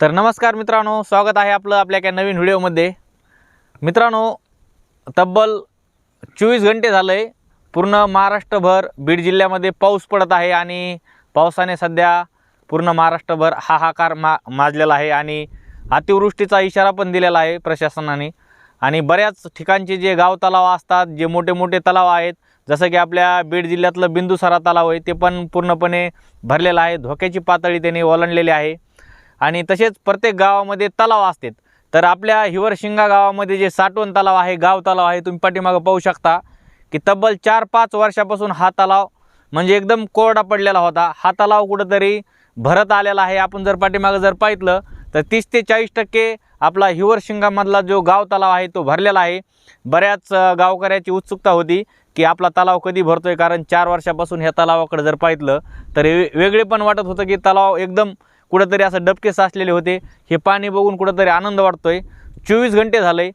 तर नमस्कार मित्रांनो स्वागत आहे आपलं आपल्या एका नवीन व्हिडिओमध्ये. मित्रांनो तब्बल चोवीस घंटे झालं आहे पूर्ण महाराष्ट्रभर बीड जिल्ह्यामध्ये पाऊस पडत आहे आणि पावसाने सध्या पूर्ण महाराष्ट्रभर हाहाकार मा माजलेला आहे आणि अतिवृष्टीचा इशारा पण दिलेला आहे प्रशासनाने. आणि बऱ्याच ठिकाणचे जे गाव तलाव असतात जे मोठे मोठे तलाव आहेत जसं की आपल्या बीड जिल्ह्यातलं बिंदुसारा तलाव आहे ते पण पूर्णपणे भरलेलं आहे. धोक्याची पातळी त्याने ओलांडलेली आहे. आणि तसेच प्रत्येक गावामध्ये तलाव असतात. तर आपल्या हिवरशिंगा गावामध्ये जे साठवण तलाव आहे गाव तलाव आहे तुम्ही पाठीमागं पाहू शकता की तब्बल चार पाच वर्षापासून हा तलाव म्हणजे एकदम कोरडा पडलेला होता. हा तलाव कुठंतरी भरत आलेला आहे. आपण जर पाठीमागं जर पाहितलं तर तीस ते चाळीस टक्के आपला हिवरशिंगामधला जो गाव तलाव आहे तो भरलेला आहे. बऱ्याच गावकऱ्याची उत्सुकता होती की आपला तलाव कधी भरतो आहे कारण चार वर्षापासून ह्या तलावाकडे जर पाहितलं तर वेगळे पण वाटत होतं की तलाव एकदम कुठंतरी असं डबके साचलेले होते. हे पाणी बघून कुठंतरी आनंद वाटतोय. चोवीस घंटे झाले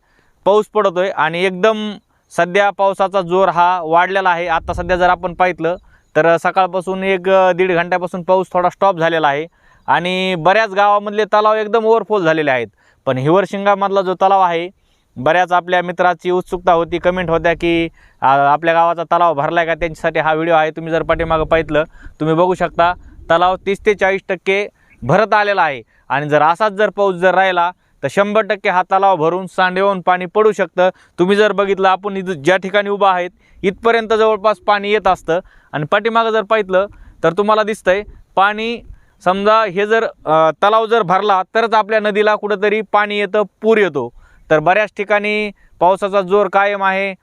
पाऊस पडतोय आणि एकदम सध्या पावसाचा जोर हा वाढलेला आहे. आत्ता सध्या जर आपण पाहितलं तर सकाळपासून एक दीड घंट्यापासून पाऊस थोडा स्टॉप झालेला आहे. आणि बऱ्याच गावामधले तलाव एकदम ओव्हरफॉल झालेले आहेत. पण हिवरशिंगामधला जो तलाव आहे बऱ्याच आपल्या मित्राची उत्सुकता होती कमेंट होत्या की आपल्या गावाचा तलाव भरला आहे का? त्यांच्यासाठी हा व्हिडिओ आहे. तुम्ही जर पाठीमागं पाहितलं तुम्ही बघू शकता तलाव तीस ते चाळीस टक्के भरत आलेला आहे. आणि जर असाच जर पाऊस जर राहिला तर शंभर टक्के हा तलाव भरून सांडेवून पाणी पडू शकतं. तुम्ही जर बघितलं आपण इथं ज्या ठिकाणी उभं आहेत इथपर्यंत जवळपास पाणी येत असतं. आणि पाठीमागं जर पाहितलं तर तुम्हाला दिसतंय पाणी समजा हे जर तलाव जर भरला तरच आपल्या नदीला कुठंतरी पाणी येतं पूर येतो. तर बऱ्याच ठिकाणी पावसाचा जोर कायम आहे.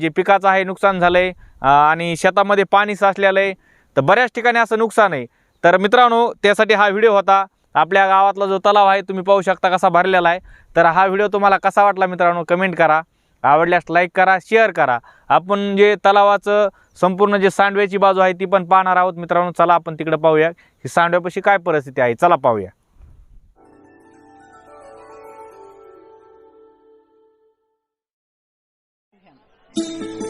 जे पिकाचं आहे नुकसान झालं आहे आणि शेतामध्ये पाणी साचलेलं आहे. तर बऱ्याच ठिकाणी असं नुकसान आहे. तर मित्रांनो त्यासाठी हा व्हिडिओ होता. आपल्या गावातला जो तलाव आहे तुम्ही पाहू शकता कसा भरलेला आहे. तर हा व्हिडिओ तुम्हाला कसा वाटला मित्रांनो कमेंट करा. आवडल्यास लाईक करा शेअर करा. आपण जे तलावाचं संपूर्ण जे सांडव्याची बाजू आहे ती पण पाहणार आहोत. मित्रांनो चला आपण तिकडे पाहूया. ही सांडव्यापाशी काय परिस्थिती आहे चला पाहूया. Thank you.